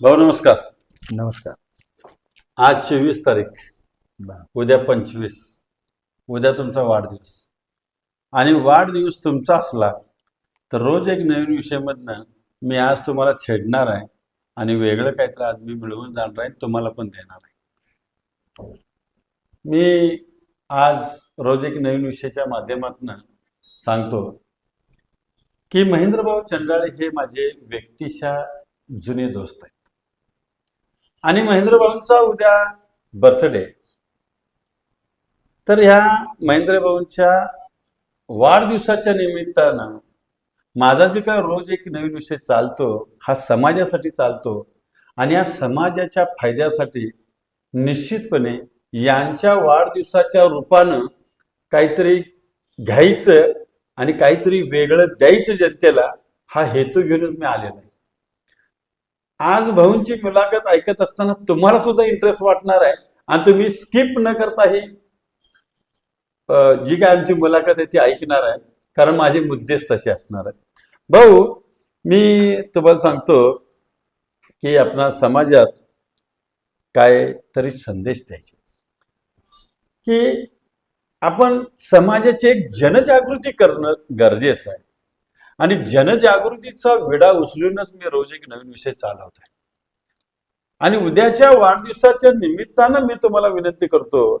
भाऊ नमस्कार. नमस्कार. आज चोवीस तारीख. उद्या पंचवीस. उद्या तुमचा वाढदिवस. आणि वाढदिवस तुमचा असला तर रोज एक नवीन विषयामधनं मी आज तुम्हाला छेडणार आहे आणि वेगळं काहीतरी आज मी मिळवून जाणार आहे तुम्हाला पण देणार आहे. मी आज रोज एक नवीन विषयाच्या माध्यमातून सांगतो की महेंद्रभाऊ चंडाळे हे माझे व्यक्तिशा जुने दोस्त आहेत. आणि महेंद्रभाऊंचा उद्या बर्थडे तर ह्या महेंद्रभाऊंच्या वाढदिवसाच्या निमित्तानं माझा जे काय रोज एक नवीन विषय चालतो हा समाजासाठी चालतो आणि या समाजाच्या फायद्यासाठी निश्चितपणे यांच्या वाढदिवसाच्या रूपानं काहीतरी घ्यायचं आणि काहीतरी वेगळं द्यायचं जनतेला हा हेतू घेऊनच मी आलेला आहे. आज भाऊंची मुलाखत ऐकत असताना तुम्हाला सुद्धा इंटरेस्ट वाटणार आहे आणि तुम्ही स्किप न करता ही जी काय आमची मुलाखत आहे ती ऐकणार आहे. कारण माझे मुद्देच तसे असणार आहेत. भाऊ मी तुम्हाला सांगतो की आपणा समाजात काय तरी संदेश द्यायचे. की आपण समाजाची एक जनजागृती करणं गरजेचं आहे. आणि जनजागृतीचा वेडा उचलूनच मी रोज एक नवीन विषय चालवत आहे आणि उद्याच्या वाढदिवसाच्या निमित्तानं मी तुम्हाला विनंती करतो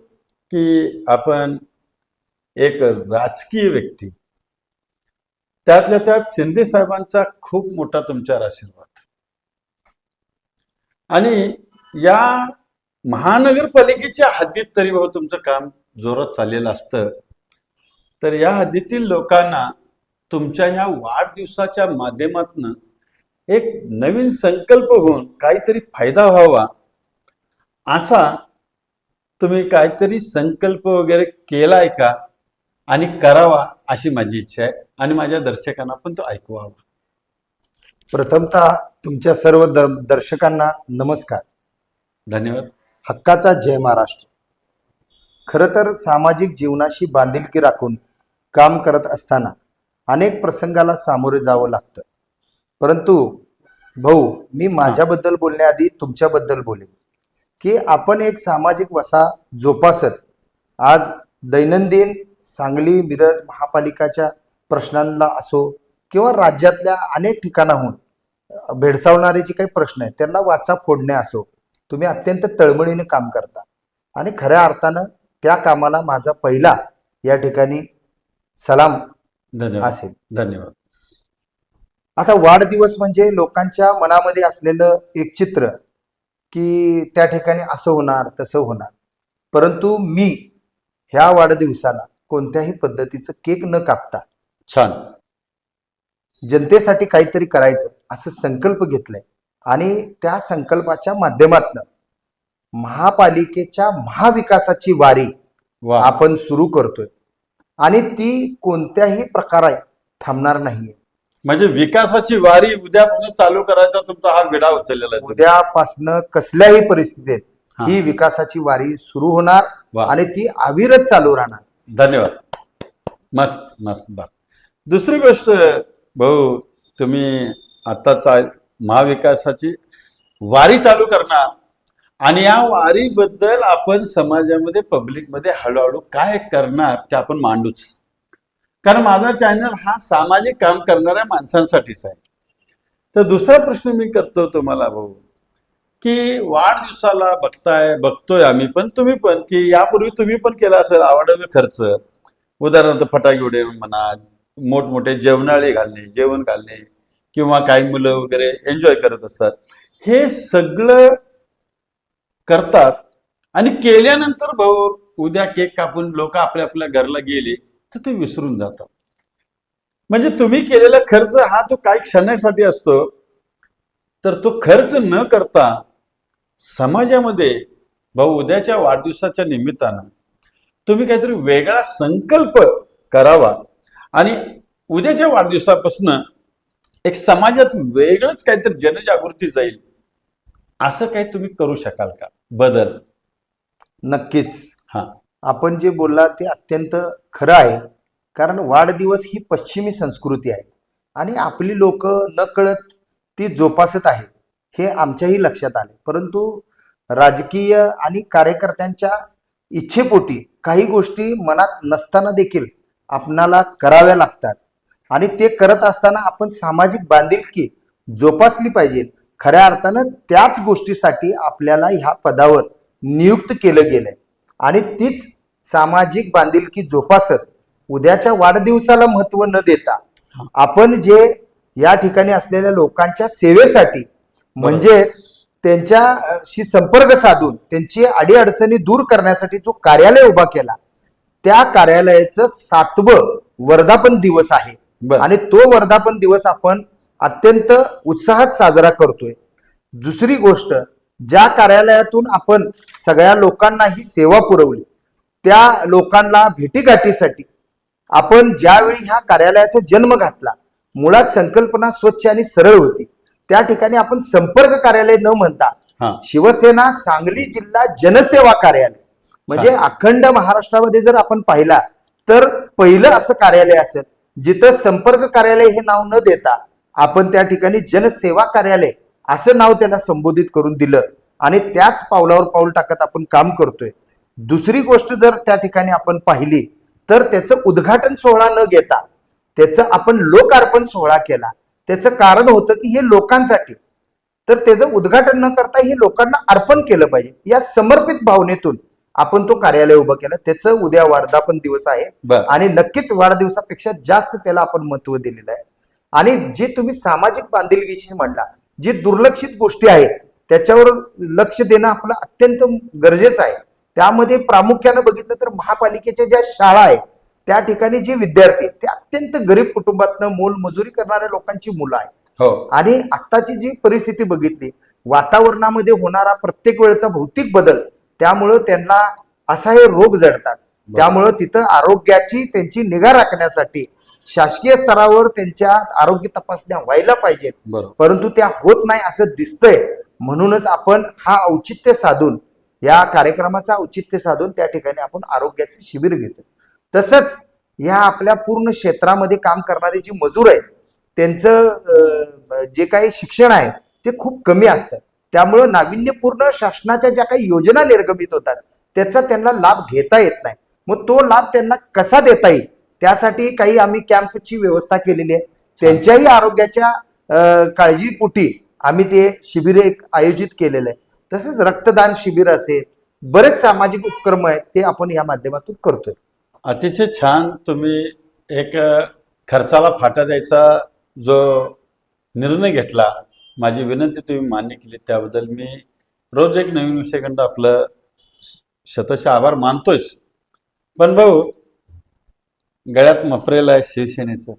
की आपण एक राजकीय व्यक्ती त्यातल्या त्यात शिंदे साहेबांचा खूप मोठा तुमच्यावर आशीर्वाद. आणि या महानगरपालिकेच्या हद्दीत तरी बाबा तुमचं काम जोरात चाललेलं असतं तर या हद्दीतील लोकांना तुमच्या ह्या वाढदिवसाच्या माध्यमातून एक नवीन संकल्प होऊन काहीतरी फायदा व्हावा असा तुम्ही काहीतरी संकल्प वगैरे केलाय का? आणि करावा अशी माझी इच्छा आहे आणि माझ्या दर्शकांना पण तो ऐकवावा. प्रथमतः तुमच्या सर्व दर्शकांना नमस्कार. धन्यवाद. हक्काचा जय महाराष्ट्र. खरं तर सामाजिक जीवनाशी बांधिलकी राखून काम करत असताना अनेक प्रसंगाला सामोरे जावं लागतं. परंतु भाऊ मी माझ्याबद्दल बोलण्याआधी तुमच्याबद्दल बोलेन की आपण एक सामाजिक वसा जोपासत आज दैनंदिन सांगली मिरज महापालिकाच्या प्रश्नांना असो किंवा राज्यातल्या अनेक ठिकाणाहून भेडसावणारे जे काही प्रश्न आहेत त्यांना वाचा फोडणे असो तुम्ही अत्यंत तळमळीने काम करता. आणि खऱ्या अर्थानं त्या कामाला माझा पहिला या ठिकाणी सलाम धन्यवाद. असेल धन्यवाद. आता वाढदिवस म्हणजे लोकांच्या मनामध्ये असलेलं एक चित्र की त्या ठिकाणी असं होणार तसं होणार. परंतु मी ह्या वाढदिवसाला कोणत्याही पद्धतीचं केक न कापता छान. जनतेसाठी काहीतरी करायचं असं संकल्प घेतलाय. आणि त्या संकल्पाच्या माध्यमातून महापालिकेच्या महाविकासाची वारी वा आपण सुरू करतोय. आणि ती कोणत्याही प्रकारे थांबणार नाहीये म्हणजे विकासाची वारी उद्यापासून चालू करायचा तुमचा हा विडा उचललेला आहे. उद्यापासनं कसल्याही परिस्थितीत हा. ही विकासाची वारी सुरू होणार वा. आणि ती अविरत चालू राहणार धन्यवाद मस्त मस्त बा दुसरी गोष्ट भाऊ तुम्ही आता चा महाविकासाची वारी चालू करणार आणि या वारीबद्दल आपण समाजामध्ये पब्लिकमध्ये हळूहळू काय करणार ते आपण मांडूच. कारण माझा चॅनल हा सामाजिक काम करणाऱ्या माणसांसाठीच आहे. तर दुसरा प्रश्न मी करतो तुम्हाला भाऊ की वाढदिवसाला बघताय बघतोय आम्ही पण तुम्ही पण की यापूर्वी तुम्ही पण केला असेल आवडवे खर्च. उदाहरणार्थ फटाके उडे म्हणा मोठमोठे जेवणाळे घालणे जेवण घालणे किंवा काही मुलं वगैरे एन्जॉय करत असतात. हे सगळं करतात. आणि केल्यानंतर भाऊ उद्या केक कापून लोक आपल्या आपल्या घरला गेले तर ते विसरून जातात. म्हणजे तुम्ही केलेला खर्च हा तो काही क्षणासाठी असतो. तर तो खर्च न करता समाजामध्ये भाऊ उद्याच्या वाढदिवसाच्या निमित्तानं तुम्ही काहीतरी वेगळा संकल्प करावा. आणि उद्याच्या वाढदिवसापासून एक समाजात वेगळंच काहीतरी जनजागृती जाईल. असं काही तुम्ही करू शकाल का? बदल. नक्कीच. हा. आपण जे बोलला ते अत्यंत खरं आहे. कारण वाढदिवस ही पश्चिमी संस्कृती आहे. आणि आपली लोक न कळत ती जोपासत आहेत हे आमच्याही लक्षात आले. परंतु राजकीय आणि कार्यकर्त्यांच्या इच्छेपोटी काही गोष्टी मनात नसताना देखील आपणाला कराव्या लागतात. आणि ते करत असताना आपण सामाजिक बांधिलकी जोपासली पाहिजे खऱ्या अर्थानं त्याच गोष्टीसाठी आपल्याला ह्या पदावर नियुक्त केलं गेलंय आणि तीच सामाजिक बांधिलकी जोपासत उद्याच्या वाढदिवसाला महत्त्व न देता आपण जे या ठिकाणी असलेल्या लोकांच्या सेवेसाठी म्हणजेच त्यांच्याशी संपर्क साधून त्यांची अडीअडचणी दूर करण्यासाठी जो कार्यालय उभा केला त्या कार्यालयाचं सातवं वर्धापन दिवस आहे. आणि तो वर्धापन दिवस आपण अत्यंत उत्साहात साजरा करतोय. दुसरी गोष्ट ज्या कार्यालयातून आपण सगळ्या लोकांना ही सेवा पुरवली त्या लोकांना भेटीगाठीसाठी आपण ज्यावेळी ह्या कार्यालयाचा जन्म घातला मुळात संकल्पना स्वच्छ आणि सरळ होती. त्या ठिकाणी आपण संपर्क कार्यालय न म्हणता शिवसेना सांगली जिल्हा जनसेवा कार्यालय म्हणजे अखंड महाराष्ट्रामध्ये जर आपण पाहिला तर पहिलं असं कार्यालय असेल जिथं संपर्क कार्यालय हे नाव न देता आपण त्या ठिकाणी जनसेवा कार्यालय असं नाव त्याला संबोधित करून दिलं. आणि त्याच पावलावर पाऊल टाकत आपण काम करतोय. दुसरी गोष्ट जर त्या ठिकाणी आपण पाहिली तर त्याचं उद्घाटन सोहळा न घेता त्याचं आपण लोकार्पण सोहळा केला. त्याचं कारण होतं की हे लोकांसाठी. तर त्याचं उद्घाटन न करता हे लोकांना अर्पण केलं पाहिजे. या समर्पित भावनेतून आपण तो कार्यालय उभं केलं. त्याचं उद्या वर्धापन दिवस आहे. आणि नक्कीच वाढदिवसापेक्षा जास्त त्याला आपण महत्त्व दिलेलं आहे. आणि जे तुम्ही सामाजिक बांधिलकीशी म्हणला जे दुर्लक्षित गोष्टी आहेत त्याच्यावर लक्ष देणं आपलं अत्यंत गरजेचं आहे. त्यामध्ये प्रामुख्यानं बघितलं तर महापालिकेच्या ज्या शाळा आहेत त्या ठिकाणी जे विद्यार्थी ते अत्यंत गरीब कुटुंबातनं मोल मजुरी करणाऱ्या लोकांची मुलं आहेत. हो. आणि आत्ताची जी परिस्थिती बघितली वातावरणामध्ये होणारा प्रत्येक वेळचा भौतिक बदल त्यामुळं त्यांना असा हे रोग जडतात. त्यामुळं तिथं आरोग्याची त्यांची निगा राखण्यासाठी शासकीय स्तरावर त्यांच्या आरोग्य तपासण्या व्हायला पाहिजेत. परंतु त्या होत नाही असं दिसतंय. म्हणूनच आपण हा औचित्य साधून या कार्यक्रमाचा औचित्य साधून त्या ठिकाणी आपण आरोग्याचे शिबिर घेतो तसंच या आपल्या पूर्ण क्षेत्रामध्ये काम करणारे जी मजूर आहेत त्यांचं जे काही शिक्षण आहे ते खूप कमी असतं. त्यामुळं नाविन्यपूर्ण शासनाच्या ज्या काही योजना निर्गमित होतात त्याचा त्यांना लाभ घेता येत नाही. मग तो लाभ त्यांना कसा देता येईल? त्यासाठी काही आम्ही कॅम्पची व्यवस्था केलेली आहे. त्यांच्याही आरोग्याच्या काळजीपोटी आम्ही ते शिबिर एक आयोजित केलेलं आहे. तसेच रक्तदान शिबिर असेल बरेच सामाजिक उपक्रम आहेत ते आपण या माध्यमातून करतोय. अतिशय छान तुम्ही एक खर्चाला फाटा द्यायचा जो निर्णय घेतला. माझी विनंती तुम्ही मान्य केली. त्याबद्दल मी रोज एक नवीन विषयखंड आपलं शतश आभार मानतोच पण भाऊ गळ्यात मफरेल आहे शिवसेनेचं.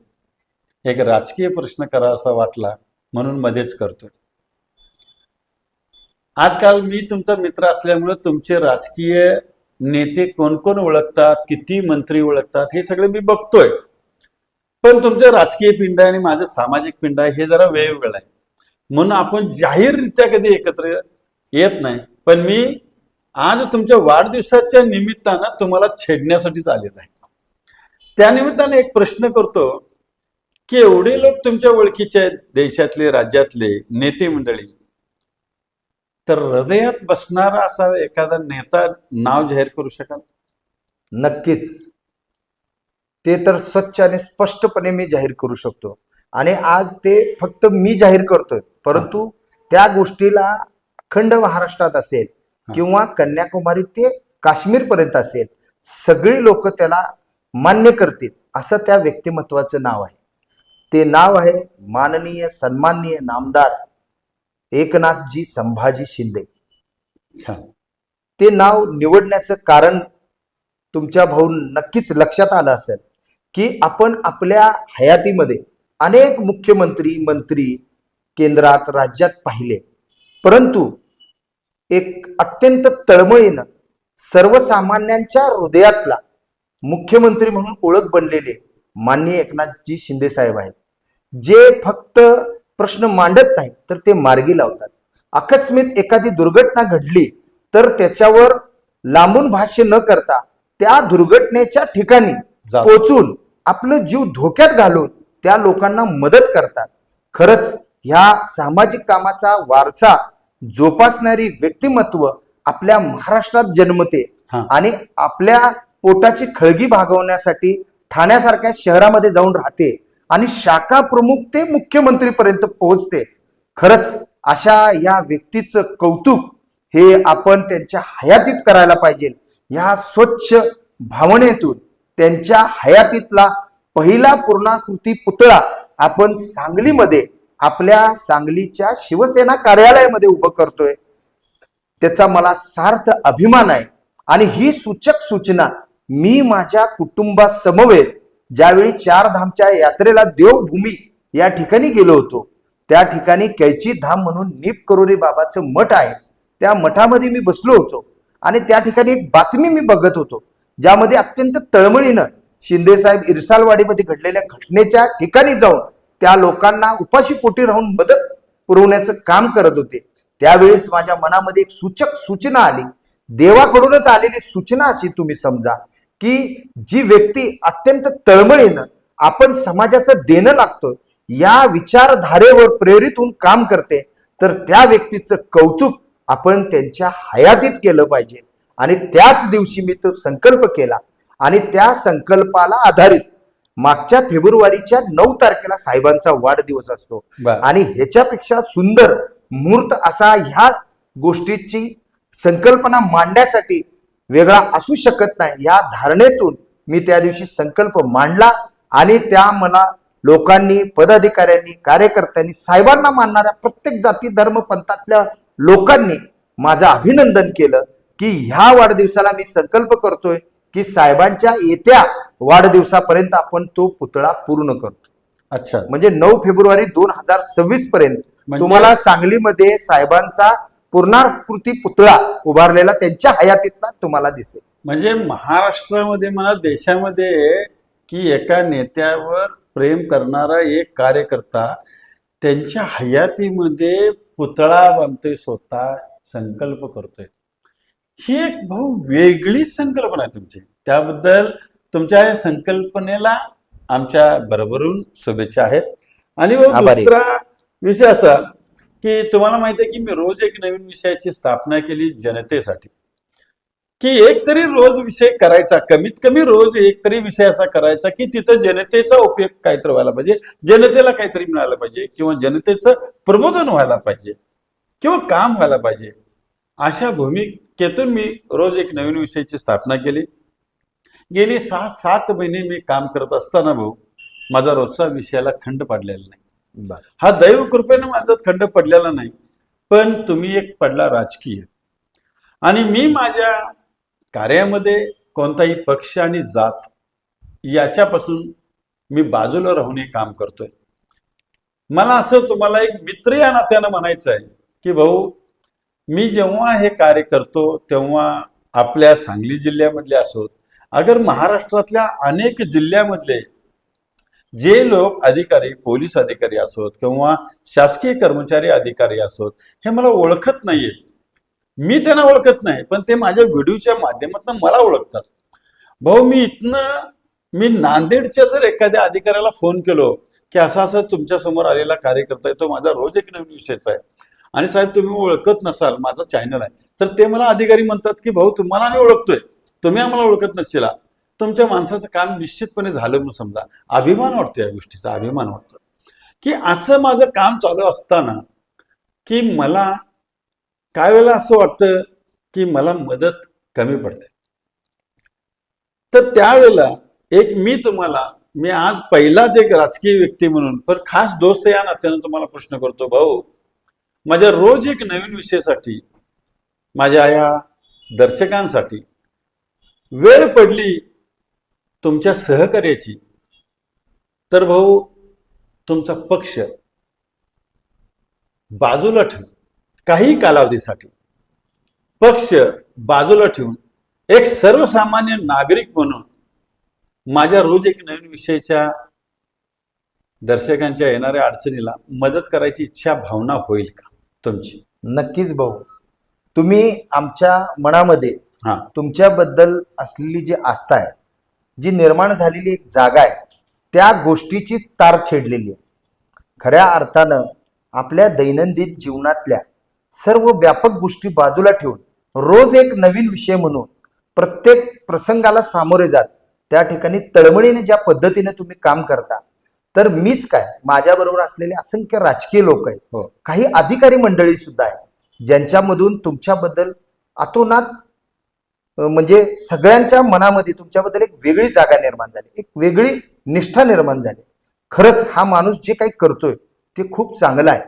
एक राजकीय प्रश्न करावासा वाटला म्हणून मध्येच करतोय. आजकाल मी तुमचा मित्र असल्यामुळे तुमचे राजकीय नेते कोण कोण ओळखतात किती मंत्री ओळखतात हे सगळे मी बघतोय. पण तुमचं राजकीय पिंड आहे आणि माझं सामाजिक पिंड आहे हे जरा वेगवेगळं आहे. म्हणून आपण जाहीररित्या कधी एकत्र येत नाही. पण मी आज तुमच्या वाढदिवसाच्या निमित्तानं तुम्हाला छेडण्यासाठीच आलेलं आहे. त्यानिमित्तानं एक प्रश्न करतो की एवढे लोक तुमच्या ओळखीचे आहेत देशातले राज्यातले नेते मंडळी. तर हृदयात बसणारा असा एखादा नेता नाव जाहीर करू शकाल? नक्कीच. ते तर स्वच्छ आणि स्पष्टपणे मी जाहीर करू शकतो. आणि आज ते फक्त मी जाहीर करतोय. परंतु त्या गोष्टीला अखंड महाराष्ट्रात असेल किंवा कन्याकुमारी ते काश्मीर पर्यंत असेल सगळी लोक त्याला मान्य करतील. असं त्या व्यक्तिमत्वाचं नाव आहे. ते नाव आहे माननीय सन्माननीय नामदार एकनाथजी संभाजी शिंदे. ते नाव निवडण्याचं कारण तुमच्या भाऊ नक्कीच लक्षात आलं असेल की आपण आपल्या हयातीमध्ये अनेक मुख्यमंत्री मंत्री केंद्रात राज्यात पाहिले. परंतु एक अत्यंत तळमळीनं सर्वसामान्यांच्या हृदयातला मुख्यमंत्री म्हणून ओळख बनलेले माननीय एकनाथजी शिंदे साहेब आहेत जे फक्त प्रश्न मांडत नाही तर ते मार्गी लावतात अकस्मित एखादी दुर्घटना घडली तर त्याच्यावर लांबून भाष्य न करता त्या दुर्घटनेच्या ठिकाणी. पोचून आपलं जीव धोक्यात घालून त्या लोकांना मदत करतात खरंच ह्या सामाजिक कामाचा वारसा जोपासणारी व्यक्तिमत्व आपल्या महाराष्ट्रात जन्मते. आणि आपल्या पोटाची खळगी भागवण्यासाठी ठाण्यासारख्या शहरामध्ये जाऊन राहते आणि शाखा प्रमुख ते मुख्यमंत्रीपर्यंत पोहोचते. खरंच अशा या व्यक्तीचं कौतुक हे आपण त्यांच्या हयातीत करायला पाहिजे. ह्या स्वच्छ भावनेतून त्यांच्या हयातीतला पहिला पूर्णाकृती पुतळा आपण सांगलीमध्ये आपल्या सांगलीच्या शिवसेना कार्यालयामध्ये उभं करतोय. त्याचा मला सार्थ अभिमान आहे आणि ही सूचक सूचना मी माझ्या कुटुंबासमवेत ज्यावेळी चार धामच्या यात्रेला देवभूमी या ठिकाणी गेलो होतो त्या ठिकाणी कैची धाम म्हणून नीप करोरी बाबाचं मठ आहे. त्या मठामध्ये मी बसलो होतो आणि त्या ठिकाणी एक बातमी मी बघत होतो ज्यामध्ये अत्यंत तळमळीनं शिंदे साहेब इरसालवाडीमध्ये घडलेल्या घटनेच्या ठिकाणी जाऊन त्या लोकांना उपाशी पोटी राहून मदत पुरवण्याचं काम करत होते. त्यावेळेस माझ्या मनामध्ये एक सूचक सूचना आली. देवाकडूनच आलेली सूचना अशी तुम्ही समजा. की जी व्यक्ती अत्यंत तळमळीनं आपण समाजाचं देणं लागतो या विचारधारेवर प्रेरित होऊन काम करते तर त्या व्यक्तीचं कौतुक आपण त्यांच्या हयातीत केलं पाहिजे. आणि त्याच दिवशी मी तो संकल्प केला. आणि त्या संकल्पाला आधारित मागच्या फेब्रुवारीच्या नऊ तारखेला साहेबांचा वाढदिवस असतो. आणि ह्याच्यापेक्षा सुंदर मुहूर्त असा ह्या गोष्टीची संकल्पना मांडण्यासाठी वेगळा असू शकत नाही. या धारणेतून मी त्या दिवशी संकल्प मांडला आणि त्या मला लोकांनी पदाधिकाऱ्यांनी कार्यकर्त्यांनी साहेबांना मानणाऱ्या प्रत्येक जाती धर्म पंथातल्या लोकांनी माझं अभिनंदन केलं की ह्या वाढदिवसाला मी संकल्प करतोय की साहेबांच्या येत्या वाढदिवसापर्यंत आपण तो पुतळा पूर्ण करतो. अच्छा. म्हणजे नऊ फेब्रुवारी दोन हजार सव्वीस पर्यंत. म्हणजे- तुम्हाला सांगलीमध्ये साहेबांचा पूर्णाकृती पुतळा उभारलेला त्यांच्या हयातीतला तुम्हाला दिसेल. म्हणजे महाराष्ट्रामध्ये म्हणा देशामध्ये की एका नेत्यावर प्रेम करणारा एक कार्यकर्ता त्यांच्या हयातीमध्ये पुतळा बांधतोय स्वतः संकल्प करतोय. ही एक भाऊ वेगळीच संकल्पना आहे तुमची. त्याबद्दल तुमच्या या संकल्पनेला आमच्या बरोबरून शुभेच्छा आहेत. आणि. दुसरा विषय असा की तुम्हाला माहिती आहे की मी रोज एक नवीन विषयाची स्थापना केली जनतेसाठी. की एक तरी रोज विषय करायचा कमीत कमी रोज एक तरी विषय असा करायचा की तिथं जनतेचा उपयोग काहीतरी व्हायला पाहिजे जनतेला काहीतरी मिळायला पाहिजे किंवा जनतेचं प्रबोधन व्हायला पाहिजे किंवा काम व्हायला पाहिजे. अशा भूमिकेतून मी रोज एक नवीन विषयाची स्थापना केली. गेली सहा सात महिने मी काम करत असताना भाऊ माझा रोजचा विषयाला खंड पडलेला नाही. हा दैव कृपेनं माझा खंड पडलेला नाही पण तुम्ही एक पडला राजकीय. आणि मी माझ्या कार्यामध्ये कोणताही पक्ष आणि जात याच्यापासून मी बाजूला राहून हे काम करतोय. मला असं तुम्हाला एक मित्र या नात्यानं म्हणायचं आहे की भाऊ मी जेव्हा हे कार्य करतो तेव्हा आपल्या सांगली जिल्ह्यामधले असोत अगर महाराष्ट्रातल्या अनेक जिल्ह्यामधले जे लोक अधिकारी पोलीस अधिकारी असोत किंवा शासकीय कर्मचारी अधिकारी असोत हे मला ओळखत नाहीये मी त्यांना ओळखत नाही पण ते माझ्या व्हिडिओच्या माध्यमातून मला ओळखतात. भाऊ मी इथनं मी नांदेडच्या जर एखाद्या अधिकाऱ्याला फोन केलो की असा असं तुमच्यासमोर आलेला कार्यकर्ता आहे तो माझा रोज एक नवीन विषयचा आहे. आणि साहेब तुम्ही ओळखत नसाल माझा चॅनल आहे. तर ते मला अधिकारी म्हणतात की भाऊ तुम्हाला आम्ही ओळखतोय. तुम्ही आम्हाला ओळखत नसशिला. तुमच्या माणसाचं काम निश्चितपणे झालं म्हणून समजा. अभिमान वाटतो या गोष्टीचा अभिमान वाटतो. की असं माझं काम चालू असताना की मला काय वेळेला असं वाटतं की मला मदत कमी पडते. तर त्यावेळेला एक मी तुम्हाला मी आज पहिलाच एक राजकीय व्यक्ती म्हणून पण खास दोस्त या नात्यानं तुम्हाला प्रश्न करतो भाऊ माझ्या रोज एक नवीन विषयासाठी माझ्या या दर्शकांसाठी वेळ पडली तुमच्या सहकार्याची. तर भाऊ तुमचा पक्ष बाजूला ठेवून काही कालावधीसाठी. पक्ष बाजूला ठेवून एक सर्वसामान्य नागरिक म्हणून माझ्या रोज एक नवीन विषयाच्या दर्शकांच्या येणाऱ्या अडचणीला मदत करायची इच्छा भावना होईल का तुमची? नक्कीच भाऊ. तुम्ही आमच्या मनामध्ये हा. तुमच्याबद्दल असलेली जी आस्था आहे जी निर्माण झालेली एक जागा आहे त्या गोष्टीची तार छेडलेली आहे खऱ्या अर्थानं आपल्या दैनंदिन जीवनातल्या सर्व व्यापक गोष्टी बाजूला ठेवून रोज एक नवीन विषय म्हणून प्रत्येक प्रसंगाला सामोरे जात त्या ठिकाणी तळमळीने ज्या पद्धतीने तुम्ही काम करता तर मीच काय माझ्या बरोबर असलेले असंख्य राजकीय लोक आहेत हो. काही अधिकारी मंडळी सुद्धा आहेत ज्यांच्यामधून तुमच्याबद्दल अतोनात म्हणजे सगळ्यांच्या मनामध्ये तुमच्याबद्दल एक वेगळी जागा निर्माण झाली एक वेगळी निष्ठा निर्माण झाली. खरंच हा माणूस जे काही करतोय ते खूप चांगलं आहे.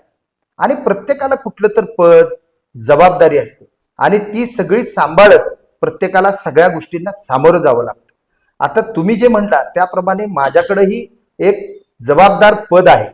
आणि प्रत्येकाला कुठलं तर पद जबाबदारी असते. आणि ती सगळी सांभाळत प्रत्येकाला सगळ्या गोष्टींना सामोरं जावं लागतं. आता तुम्ही जे म्हणता त्याप्रमाणे माझ्याकडेही एक जबाबदार पद आहे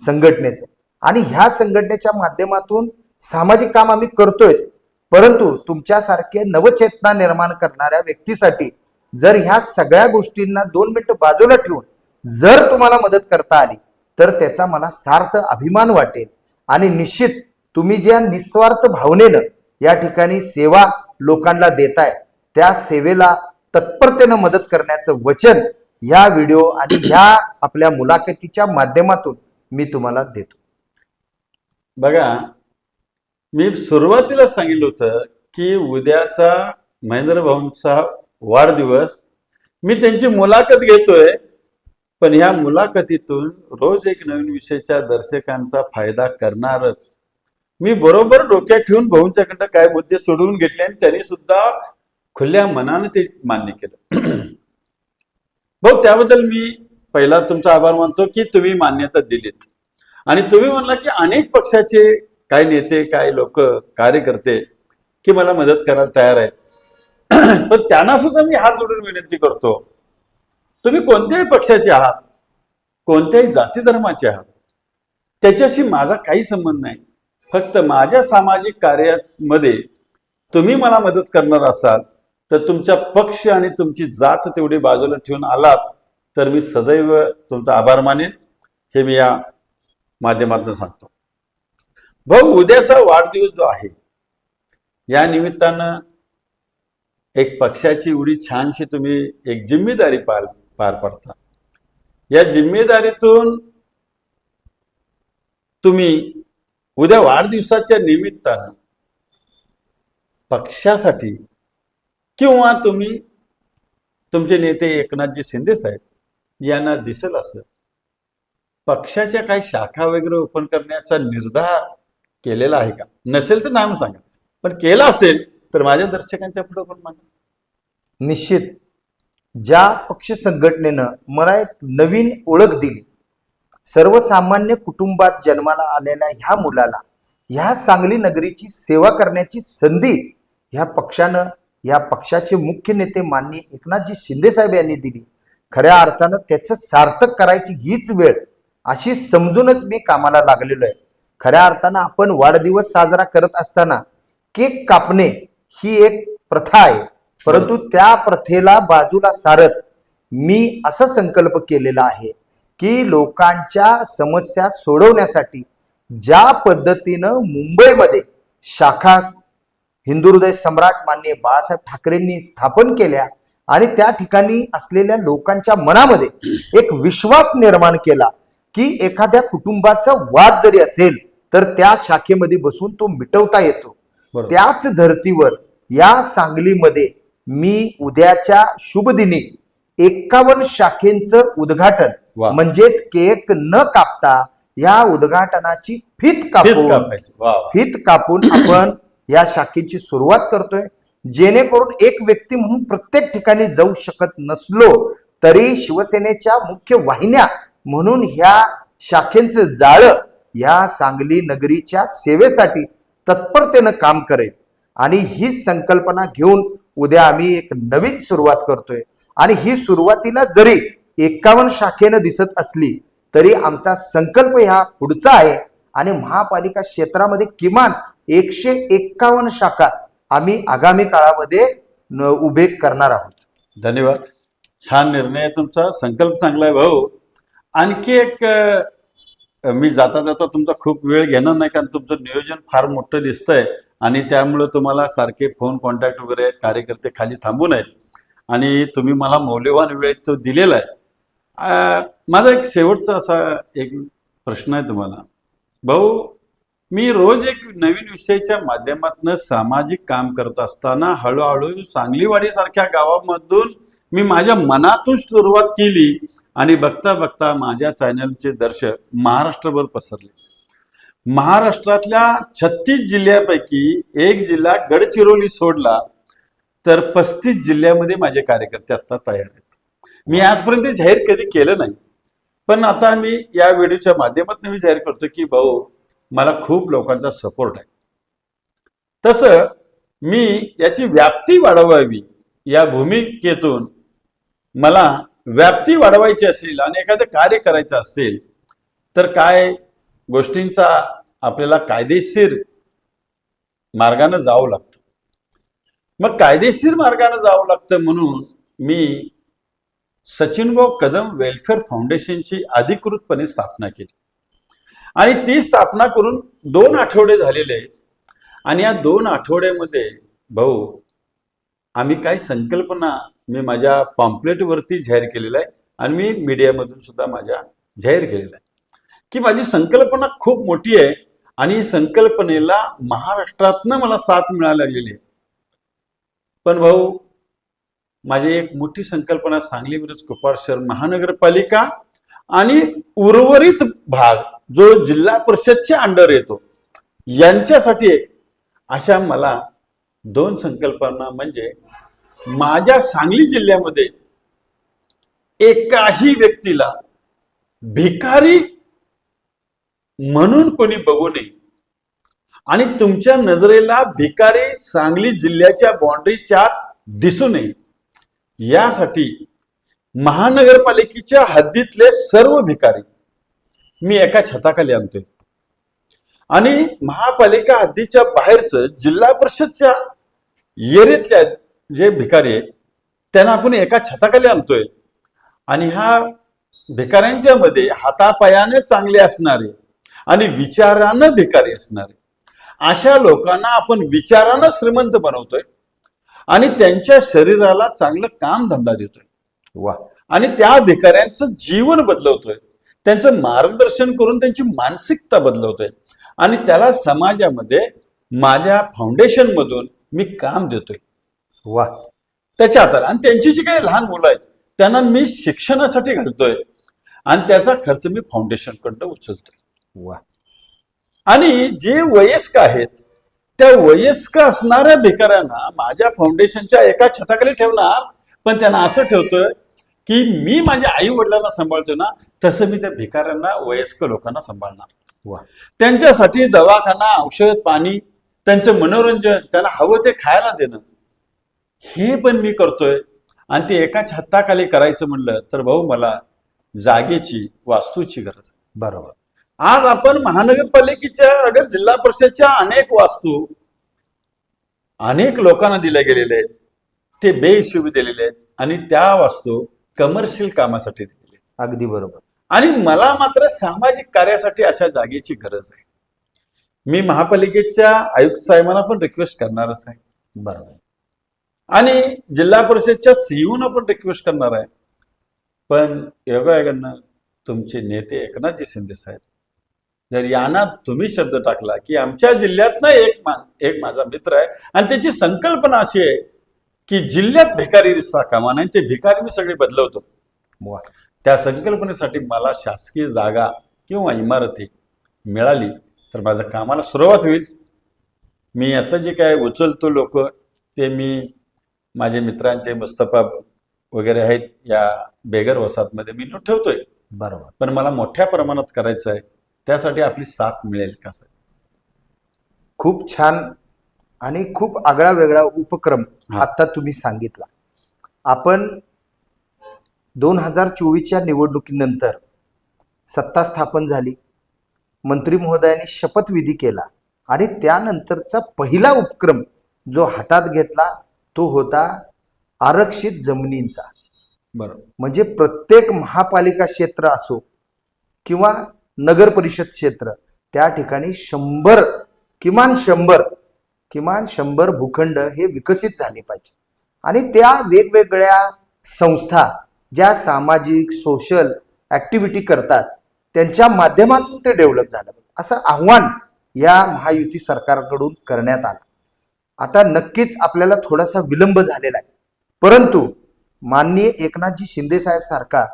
संघटनेचं. आणि ह्या संघटनेच्या माध्यमातून सामाजिक काम आम्ही करतोयच. परंतु तुमच्यासारखे नवचेतना निर्माण करणाऱ्या व्यक्तीसाठी जर ह्या सगळ्या गोष्टींना दोन मिनिटं बाजूला ठेवून जर तुम्हाला मदत करता आली तर त्याचा मला सार्थ अभिमान वाटेल. आणि निश्चित तुम्ही ज्या निस्वार्थ भावनेनं या ठिकाणी सेवा लोकांना देताय त्या सेवेला तत्परतेनं मदत करण्याचं वचन या व्हिडिओ आणि ह्या आपल्या मुलाखतीच्या माध्यमातून मी तुम्हाला देतो. बघा मी सुरुवातीला सांगितलं होतं की उद्याचा महेंद्र भाऊंचा वाढदिवस मी त्यांची मुलाखत घेतोय पण ह्या मुलाखतीतून रोज एक नवीन विषयाच्या दर्शकांचा फायदा करणारच. मी बरोबर डोक्यात ठेवून भाऊंच्याकडनं काय मुद्दे सोडवून घेतले आणि त्यांनी सुद्धा खुल्या मनाने ते मान्य केलं. भाऊ त्याबद्दल मी पहिला तुमचा आभार मानतो की तुम्ही मान्यता दिलीत. आणि तुम्ही म्हणला की अनेक पक्षाचे काय नेते काय लोक कार्यकर्ते की मला मदत करायला तयार आहेत पण त्यांना सुद्धा मी हात जोडून विनंती करतो तुम्ही कोणत्याही पक्षाचे आहात कोणत्याही जाती धर्माचे आहात त्याच्याशी माझा काही संबंध नाही. फक्त माझ्या सामाजिक कार्यामध्ये तुम्ही मला मदत करणार असाल तर तुमचा पक्ष आणि तुमची जात तेवढी बाजूला ठेवून आलात तर मी सदैव तुमचा आभार मानेन. हे मी या माध्यमातून सांगतो. भाऊ उद्याचा वाढदिवस जो आहे या निमित्तानं एक पक्षाची एवढी छानशी तुम्ही एक जिम्मेदारी पार पार पाडता. या जिम्मेदारीतून तुम्ही उद्या वाढदिवसाच्या निमित्तानं पक्षासाठी किंवा तुम्ही तुमचे नेते एकनाथजी शिंदे साहेब यांना दिसेल असं पक्षाच्या काही शाखा वगैरे ओपन करण्याचा निर्धार केलेला आहे का? नसेल तर नाम सांगा. पण केला असेल तर माझ्या दर्शकांच्या पुढे पण मागा निश्चित. ज्या पक्ष संघटनेनं मला एक नवीन ओळख दिली सर्वसामान्य कुटुंबात जन्माला आलेल्या ह्या मुलाला ह्या सांगली नगरीची सेवा करण्याची संधी ह्या पक्षानं या पक्षाचे मुख्य नेते माननीय एकनाथजी शिंदे साहेब यांनी दिली. खऱ्या अर्थानं त्याचं सार्थक करायची हीच वेळ अशी समजूनच मी कामाला लागलेलो आहे. खऱ्या अर्थानं आपण वाढदिवस साजरा करत असताना केक कापणे ही एक प्रथा आहे. परंतु त्या प्रथेला बाजूला सारत मी असा संकल्प केलेला आहे की लोकांच्या समस्या सोडवण्यासाठी ज्या पद्धतीनं मुंबईमध्ये शाखा हिंदू हृदय सम्राट माननीय बाळासाहेब ठाकरेंनी स्थापन केल्या आणि त्या ठिकाणी असलेल्या लोकांच्या मनामध्ये एक विश्वास निर्माण केला की एखाद्या कुटुंबाचा वाद जरी असेल तर त्या शाखेमध्ये बसून तो मिटवता येतो. त्याच धर्तीवर या सांगलीमध्ये मी उद्याच्या शुभ दिनी एकावन्न शाखेंचं उद्घाटन. म्हणजेच केक न कापता या उद्घाटनाची फित कापून. फित कापून आपण या शाखेची सुरुवात करतोय जेणेकरून एक व्यक्ती म्हणून प्रत्येक ठिकाणी जाऊ शकत नसलो तरी शिवसेनेच्या मुख्य वाहिन्या म्हणून ह्या शाखेंचं जाळं या सांगली नगरीच्या सेवेसाठी तत्परतेनं काम करेल. आणि ही संकल्पना घेऊन उद्या आम्ही एक नवीन सुरुवात करतोय. आणि ही सुरुवातीला जरी एकावन्न शाखेनं दिसत असली तरी आमचा संकल्प ह्या पुढचा आहे. आणि महापालिका क्षेत्रामध्ये किमान एकशे एक्कावन्न शाखा आम्ही आगामी काळामध्ये उभे करणार आहोत. धन्यवाद. छान निर्णय तुमचा. संकल्प चांगला आहे भाऊ. आणखी एक मी जाता जाता तुमचा खूप वेळ घेणार नाही कारण तुमचं नियोजन फार मोठं दिसतंय आणि त्यामुळं तुम्हाला सारखे फोन कॉन्टॅक्ट वगैरे आहेत कार्यकर्ते खाली थांबून आहेत. आणि तुम्ही मला मौल्यवान वेळ तो दिलेला आहे. माझा एक शेवटचा असा एक प्रश्न आहे तुम्हाला. भाऊ मी रोज एक नवीन विषयाच्या माध्यमातून सामाजिक काम करत असताना हळूहळू सांगलीवाडीसारख्या गावामधून मी माझ्या मनातून सुरुवात केली. आणि बघता बघता माझ्या चॅनलचे दर्शक महाराष्ट्रभर पसरले. महाराष्ट्रातल्या छत्तीस जिल्ह्यापैकी एक जिल्हा गडचिरोली सोडला तर पस्तीस जिल्ह्यामध्ये माझे कार्यकर्ते आता तयार आहेत. मी आजपर्यंत जाहीर कधी केलं नाही पण आता मी या व्हिडिओच्या माध्यमातून मी जाहीर करतो की भाऊ मला खूप लोकांचा सपोर्ट आहे. तसं मी याची व्याप्ती वाढवावी या भूमिकेतून मला व्याप्ती वाढवायची असेल आणि एखादं कार्य करायचं असेल तर काय गोष्टींचा आपल्याला कायदेशीर मार्गानं जावं लागतं? मग कायदेशीर मार्गानं जावं लागतं म्हणून मी सचिनभाऊ कदम वेलफेअर फाउंडेशनची अधिकृतपणे स्थापना केली. आणि ती स्थापना करून दोन आठवडे झालेले आणि या दोन आठवड्यामध्ये भाऊ आम्ही काही संकल्पना मी माझ्या पॉम्पलेटवरती जाहीर केलेला आहे आणि मी मीडियामधून सुद्धा माझ्या जाहीर केलेला आहे. की माझी संकल्पना खूप मोठी आहे आणि संकल्पनेला महाराष्ट्रातनं मला साथ मिळायला लागलेली आहे. पण भाऊ माझी एक मोठी संकल्पना सांगली मिरज कुपार शहर महानगरपालिका आणि उर्वरित भाग जो जिल्हा परिषदच्या अंडर येतो यांच्यासाठी अशा मला दोन संकल्पना म्हणजे माझ्या सांगली जिल्ह्यामध्ये एकाही व्यक्तीला भिकारी म्हणून कोणी बघू नये. आणि तुमच्या नजरेला भिकारी सांगली जिल्ह्याच्या बाँड्रीच्या दिसू नये. यासाठी महानगरपालिकेच्या हद्दीतले सर्व भिकारी मी एका छताखाली आणतोय. आणि महापालिका हद्दीच्या बाहेरचं जिल्हा परिषदच्या येरीतल्या जे भिकारी आहेत त्यांना आपण एका छताखाली आणतोय. आणि ह्या भिकाऱ्यांच्या मध्ये हातापायाने चांगले असणारे आणि विचारानं भिकारी असणारे अशा लोकांना आपण विचारानं श्रीमंत बनवतोय आणि त्यांच्या शरीराला चांगलं काम धंदा देतोय. वा आणि त्या भिकाऱ्यांचं जीवन बदलवतोय. त्यांचं मार्गदर्शन करून त्यांची मानसिकता बदलवतोय. आणि त्याला समाजामध्ये माझ्या फाउंडेशन मधून मी काम देतोय. वा. त्याच्या हाताला. आणि त्यांची जी काही लहान मुलं आहेत त्यांना मी शिक्षणासाठी घालतोय. आणि त्याचा खर्च मी फाउंडेशन कडनं उचलतोय. वा. आणि जे वयस्क आहेत त्या वयस्क असणाऱ्या भिकाऱ्यांना माझ्या फाउंडेशनच्या एका छताखाली ठेवणार. पण त्यांना असं ठेवतोय की मी माझ्या आई वडिलांना सांभाळतो ना तसं मी त्या भिकाऱ्यांना वयस्क लोकांना सांभाळणार. वा. त्यांच्यासाठी दवाखाना औषध पाणी त्यांचं मनोरंजन त्यांना हवं ते खायला देणं. हे पण मी करतोय. आणि ते एका छताखाली करायचं म्हणलं तर भाऊ मला जागेची वास्तूची गरज आहे. बरोबर. आज आपण महानगरपालिकेच्या अगर जिल्हा परिषदच्या अनेक वास्तू अनेक लोकांना दिल्या गेलेल्या आहेत. ते बेहिशोबी दिलेले आहेत. आणि त्या वास्तू कमर्शियल कामासाठी आहेत. अगदी बरोबर. आणि मला मात्र सामाजिक कार्यासाठी अशा जागेची गरज आहे. मी महापालिकेच्या आयुक्त साहेबांना पण रिक्वेस्ट करणारच आहे. बरोबर. आणि जिल्हा परिषदच्या सीईओनं पण रिक्वेस्ट करणार आहे. पण योगायोगानं तुमचे नेते एकनाथजी शिंदे साहेब जर यांना तुम्ही शब्द टाकला की आमच्या जिल्ह्यातनं एक मा एक माझा मित्र आहे आणि त्याची संकल्पना अशी आहे की जिल्ह्यात भिकारी दिसता कामा नाही ते भिकारी मी सगळे बदलवतो. त्या संकल्पनेसाठी मला शासकीय जागा किंवा इमारती मिळाली तर माझ्या कामाला सुरुवात होईल. मी आता जे काय उचलतो लोक ते मी माझे मित्रांचे मुस्तफा वगैरे आहेत या बेगर वसाहतमध्ये मी ठेवतोय. बरोबर. पण मला मोठ्या प्रमाणात करायचं आहे त्यासाठी आपली साथ मिळेल का सर खूप छान आणि खूप आगळा वेगळा उपक्रम. आता तुम्ही सांगितला. आपण दोन हजार चोवीसच्या निवडणुकीनंतर सत्ता स्थापन झाली मंत्री महोदयांनी शपथविधी केला आणि त्यानंतरचा पहिला उपक्रम जो हातात घेतला तो होता आरक्षित जमिनींचा. बरोबर म्हणजे प्रत्येक महापालिका क्षेत्र असो किंवा नगर परिषद क्षेत्र त्या ठिकाणी शंभर किमान शंभर किमान शंभर भूखंड हे विकसित झाले पाहिजे. आणि त्या वेगवेगळ्या संस्था ज्या सामाजिक सोशल ऍक्टिव्हिटी करतात त्यांच्या माध्यमातून ते डेव्हलप झालं. पाहिजे असं आव्हान या महायुती सरकारकडून करण्यात आलं. आता नक्कीच आपल्याला थोडासा विलंब झालेला आहे. परंतु माननीय एकनाथजी शिंदे साहेब सारखा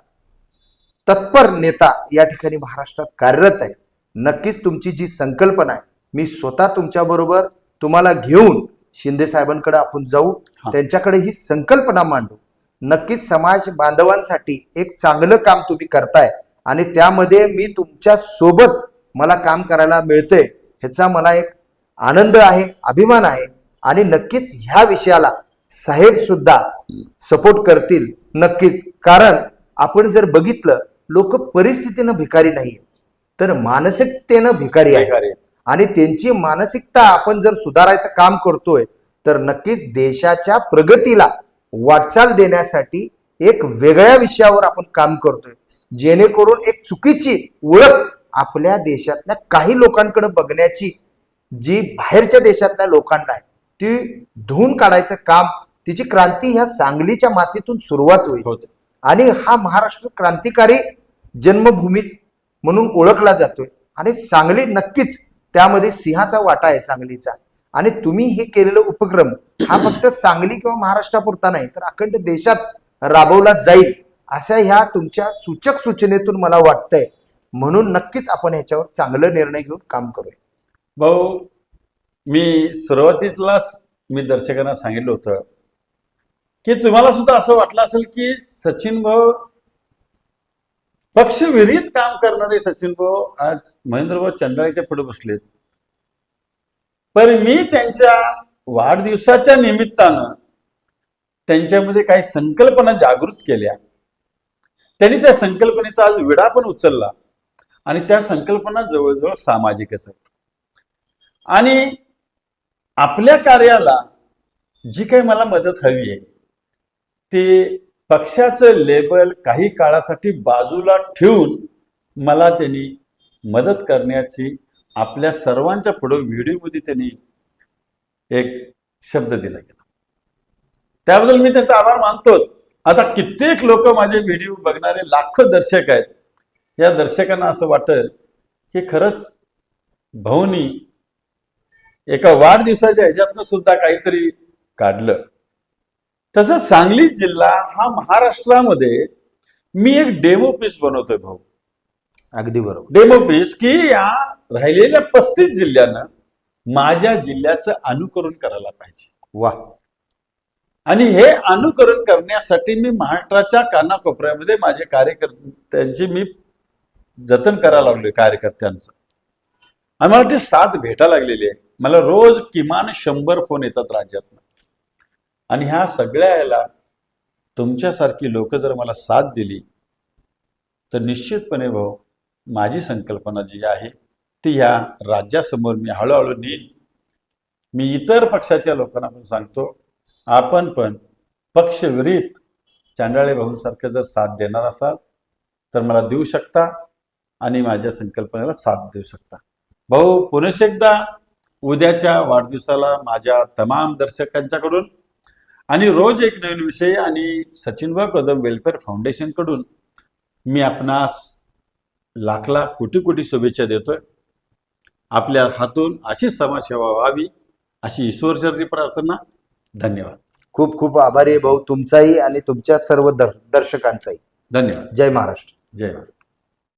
तत्पर नेता या ठिकाणी महाराष्ट्रात कार्यरत आहे. नक्कीच तुमची जी संकल्पना आहे मी स्वतः तुमच्या बरोबर तुम्हाला घेऊन शिंदे साहेबांकडे आपण जाऊ. त्यांच्याकडे ही संकल्पना मांडू. नक्कीच समाज बांधवांसाठी एक चांगलं काम तुम्ही करताय आणि त्यामध्ये मी तुमच्यासोबत मला काम करायला मिळतंय ह्याचा मला एक आनंद आहे अभिमान आहे. आणि नक्कीच ह्या विषयाला साहेब सुद्धा सपोर्ट करतील नक्कीच. कारण आपण जर बघितलं लोक परिस्थितीनं भिकारी नाही तर मानसिकतेनं भिकारी आहे. आणि त्यांची मानसिकता आपण जर सुधारायचं काम करतोय तर नक्कीच देशाच्या प्रगतीला वाटचाल देण्यासाठी एक वेगळ्या विषयावर आपण काम करतोय. जेणेकरून एक चुकीची ओळख आपल्या देशातल्या काही लोकांकडे बघण्याची जी बाहेरच्या देशातल्या लोकांना आहे ती धुवून काढायचं काम तिची क्रांती ह्या सांगलीच्या मातीतून सुरुवात होईल. होते. आणि हा महाराष्ट्र क्रांतिकारी जन्मभूमी म्हणून ओळखला जातोय. आणि सांगली नक्कीच त्यामध्ये सिंहाचा वाटा आहे सांगलीचा. आणि तुम्ही हे केलेलं उपक्रम हा फक्त सांगली किंवा महाराष्ट्रापुरता नाही तर अखंड देशात राबवला जाईल अशा ह्या तुमच्या सूचक सूचनेतून मला वाटतंय. म्हणून नक्कीच आपण ह्याच्यावर चांगलं निर्णय घेऊन काम करूया. भाऊ मी सुरुवातीलाच मी दर्शकांना सांगितलं होतं की तुम्हाला सुद्धा असं वाटलं असेल की सचिन भाऊ पक्षविरहित काम करणारे सचिन भाऊ आज महेंद्रभाऊ चंद्राळीच्या पुढे बसलेत. पण मी त्यांच्या वाढदिवसाच्या निमित्तानं त्यांच्यामध्ये काही संकल्पना जागृत केल्या. त्यांनी त्या संकल्पनेचा आज विडा पण उचलला आणि त्या संकल्पना जवळजवळ सामाजिकच आहेत. आणि आपल्या कार्याला जी काही मला मदत हवी आहे ते पक्षाचं लेबल काही काळासाठी बाजूला ठेवून मला त्यांनी मदत करण्याची आपल्या सर्वांच्या पुढं व्हिडिओमध्ये त्यांनी एक शब्द दिला गेला. त्याबद्दल मी त्यांचा आभार मानतोच. आता कित्येक लोक माझे व्हिडिओ बघणारे लाखो दर्शक आहेत. या दर्शकांना असं वाटेल की खरंच भाऊनी एका वाढदिवसाच्या ह्याच्यातनं सुद्धा काहीतरी काढलं. तसं सांगली जिल्हा हा महाराष्ट्रामध्ये मी एक डेमो पीस बनवतोय भाऊ. अगदी बरोबर. डेमो पीस की या राहिलेल्या पस्तीस जिल्ह्यांना माझ्या जिल्ह्याचं अनुकरण करायला पाहिजे. वा. आणि हे अनुकरण करण्यासाठी मी महाराष्ट्राच्या कानाकोपऱ्यामध्ये माझे कार्यकर्त्यांची मी जतन करायला लागलोय कार्यकर्त्यांचं. आणि मला ती साथ भेटायला लागलेली आहे. मला रोज किमान शंभर फोन येतात राज्यातनं. आणि ह्या सगळ्या याला तुमच्यासारखी लोक जर मला साथ दिली तर निश्चितपणे भाऊ माझी संकल्पना जी आहे ती ह्या राज्यासमोर मी हळूहळू नेईन. मी इतर पक्षाच्या लोकांना पण सांगतो आपण पण पक्षविरहित चांडाळे भाऊंसारखं जर साथ देणार असाल तर मला देऊ शकता आणि माझ्या संकल्पनेला साथ देऊ शकता. भाऊ पुनश एकदा उद्याच्या वाढदिवसाला माझ्या तमाम दर्शकांच्याकडून आणि रोज एक नवीन विषय आणि सचिनभाऊ कदम वेलफेअर फाउंडेशनकडून मी आपणास लाख लाख कोटी कोटी शुभेच्छा देतोय. आपल्या हातून अशीच समाजसेवा व्हावी अशी ईश्वरचरणी प्रार्थना. धन्यवाद. खूप खूप आभारी आहे भाऊ तुमचाही आणि तुमच्या सर्व दर- दर्शकांचाही. धन्यवाद. जय महाराष्ट्र. जय महाराज